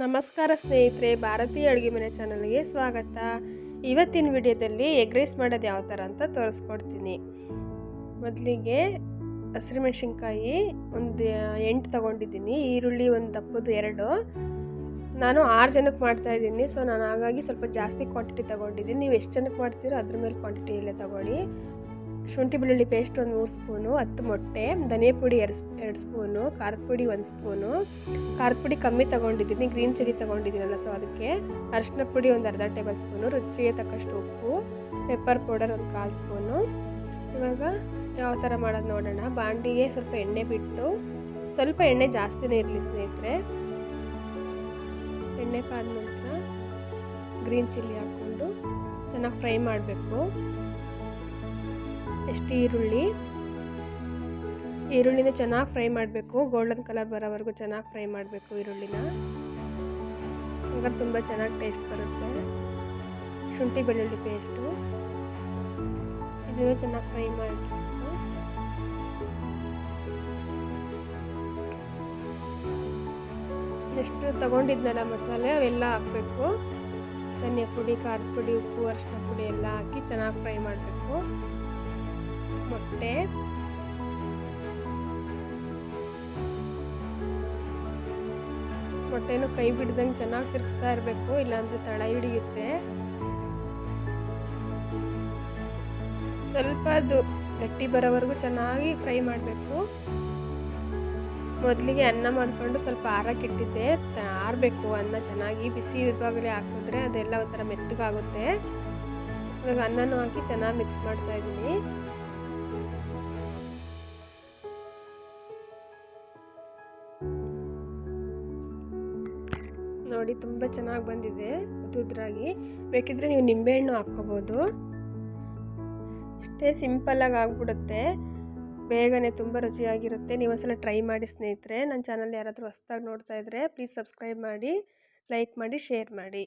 ನಮಸ್ಕಾರ ಸ್ನೇಹಿತರೆ ಭಾರತೀಯ ಅಡುಗೆ ಮನೆ ಚಾನಲ್ಗೆ ಸ್ವಾಗತ. ಇವತ್ತಿನ ವಿಡಿಯೋದಲ್ಲಿ ಎಗ್ ರೈಸ್ ಮಾಡೋದು ಯಾವ ಥರ ಅಂತ ತೋರಿಸ್ಕೊಡ್ತೀನಿ. ಮೊದಲಿಗೆ ಹಸಿರುಮೆಣ್ಸಿನ್ಕಾಯಿ ಒಂದು ಎಂಟು ತೊಗೊಂಡಿದ್ದೀನಿ, ಈರುಳ್ಳಿ ಒಂದು ದಪ್ಪದು ಎರಡು. ನಾನು ಆರು ಜನಕ್ಕೆ ಮಾಡ್ತಾಯಿದ್ದೀನಿ ಸೊ ನಾನು ಹಾಗಾಗಿ ಸ್ವಲ್ಪ ಜಾಸ್ತಿ ಕ್ವಾಂಟಿಟಿ ತೊಗೊಂಡಿದ್ದೀನಿ. ನೀವು ಎಷ್ಟು ಜನಕ್ಕೆ ಮಾಡ್ತೀರೋ ಅದ್ರ ಮೇಲೆ ಕ್ವಾಂಟಿಟಿ ಇಲ್ಲೇ ತೊಗೊಳ್ಳಿ. ಶುಂಠಿ ಬೆಳ್ಳುಳ್ಳಿ ಪೇಸ್ಟ್ ಒಂದು ಮೂರು ಸ್ಪೂನು, ಹತ್ತು ಮೊಟ್ಟೆ, ಧನಿಯಾ ಪುಡಿ ಎರಡು ಎರಡು ಸ್ಪೂನು, ಖಾರದ ಪುಡಿ ಒಂದು ಸ್ಪೂನು. ಖಾರದ ಪುಡಿ ಕಮ್ಮಿ ತೊಗೊಂಡಿದ್ದೀನಿ, ಗ್ರೀನ್ ಚಿಲ್ಲಿ ತೊಗೊಂಡಿದ್ದೀನಲ್ಲ ಸೊ ಅದಕ್ಕೆ ಅರಿಶಿನ ಪುಡಿ ಒಂದು ಅರ್ಧ ಟೇಬಲ್ ಸ್ಪೂನು, ರುಚಿಗೆ ತಕ್ಕಷ್ಟು ಉಪ್ಪು ಪೆಪ್ಪರ್ ಪೌಡರ್ ಒಂದು ಕಾಲು ಸ್ಪೂನು. ಇವಾಗ ಯಾವ ಥರ ಮಾಡೋದು ನೋಡೋಣ. ಬಾಂಡಿಗೆ ಸ್ವಲ್ಪ ಎಣ್ಣೆ ಬಿಟ್ಟು, ಸ್ವಲ್ಪ ಎಣ್ಣೆ ಜಾಸ್ತಿನೇ ಇರಲಿ ಸ್ನೇಹಿತರೆ. ಎಣ್ಣೆ ಕಾದ ನಂತರ ಗ್ರೀನ್ ಚಿಲ್ಲಿ ಹಾಕ್ಕೊಂಡು ಚೆನ್ನಾಗಿ ಫ್ರೈ ಮಾಡಬೇಕು. ಎಷ್ಟು ಈರುಳ್ಳಿ. ಈರುಳ್ಳಿನ ಚೆನ್ನಾಗಿ ಫ್ರೈ ಮಾಡಬೇಕು. ಗೋಲ್ಡನ್ ಕಲರ್ ಬರೋವರೆಗೂ ಚೆನ್ನಾಗಿ ಫ್ರೈ ಮಾಡಬೇಕು ಈರುಳ್ಳಿನ. ಹಂಗಾರೆ ತುಂಬ ಚೆನ್ನಾಗಿ ಟೇಸ್ಟ್ ಬರುತ್ತೆ. ಶುಂಠಿ ಬೆಳ್ಳುಳ್ಳಿ ಪೇಸ್ಟು. ಇದನ್ನು ಚೆನ್ನಾಗಿ ಫ್ರೈ ಮಾಡಬೇಕು. ಎಷ್ಟು ತಗೊಂಡಿದ್ನಲ್ಲ ಮಸಾಲೆ, ಅವೆಲ್ಲ ಹಾಕಬೇಕು. ಧನಿಯಾ ಪುಡಿ ಖಾರದ ಪುಡಿ, ಉಪ್ಪು, ಅರಿಶಿನ ಪುಡಿ ಎಲ್ಲ ಹಾಕಿ ಚೆನ್ನಾಗಿ ಫ್ರೈ ಮಾಡಬೇಕು. ಮೊಟ್ಟೆ ಮೊಟ್ಟೆನೂ ಕೈ ಬಿಡ್ದಂಗೆ ಚೆನ್ನಾಗಿ ತಿರ್ಗಿಸ್ತಾ ಇರಬೇಕು, ಇಲ್ಲಾಂದರೆ ತಳ ಹಿಡಿಯುತ್ತೆ. ಸ್ವಲ್ಪ ಅದು ಗಟ್ಟಿ ಬರೋವರೆಗೂ ಚೆನ್ನಾಗಿ ಫ್ರೈ ಮಾಡಬೇಕು. ಮೊದಲಿಗೆ ಅನ್ನ ಮಾಡಿಕೊಂಡು ಸ್ವಲ್ಪ ಆರಕ್ಕಿಟ್ಟಿದ್ದೆ ಆರಬೇಕು, ಅನ್ನ ಚೆನ್ನಾಗಿ ಬಿಸಿ ಇರುವಾಗಲೇ ಹಾಕಿದ್ರೆ ಅದೆಲ್ಲ ಒಂಥರ ಮೆತ್ತಗಾಗುತ್ತೆ. ಇವಾಗ ಅನ್ನನೂ ಹಾಕಿ ಚೆನ್ನಾಗಿ ಮಿಕ್ಸ್ ಮಾಡ್ತಾ ಇದ್ದೀನಿ. ನೋಡಿ ತುಂಬ ಚೆನ್ನಾಗಿ ಬಂದಿದೆ ಉದ್ರಾಗಿ ಬೇಕಿದ್ರೆ ನೀವು ನಿಂಬೆಹಣ್ಣು ಹಾಕ್ಕೋಬೋದು. ಅಷ್ಟೇ ಸಿಂಪಲ್ಲಾಗಿ ಆಗಿಬಿಡುತ್ತೆ. ಬೇಗನೆ ತುಂಬ ರುಚಿಯಾಗಿರುತ್ತೆ. ನೀವು ಒಂದ್ಸಲ ಟ್ರೈ ಮಾಡಿ ಸ್ನೇಹಿತರೆ. ನನ್ನ ಚಾನಲ್ ಯಾರಾದರೂ ಹೊಸ್ದಾಗಿ ನೋಡ್ತಾ ಇದ್ದರೆ ಪ್ಲೀಸ್ ಸಬ್ಸ್ಕ್ರೈಬ್ ಮಾಡಿ, ಲೈಕ್ ಮಾಡಿ, ಶೇರ್ ಮಾಡಿ.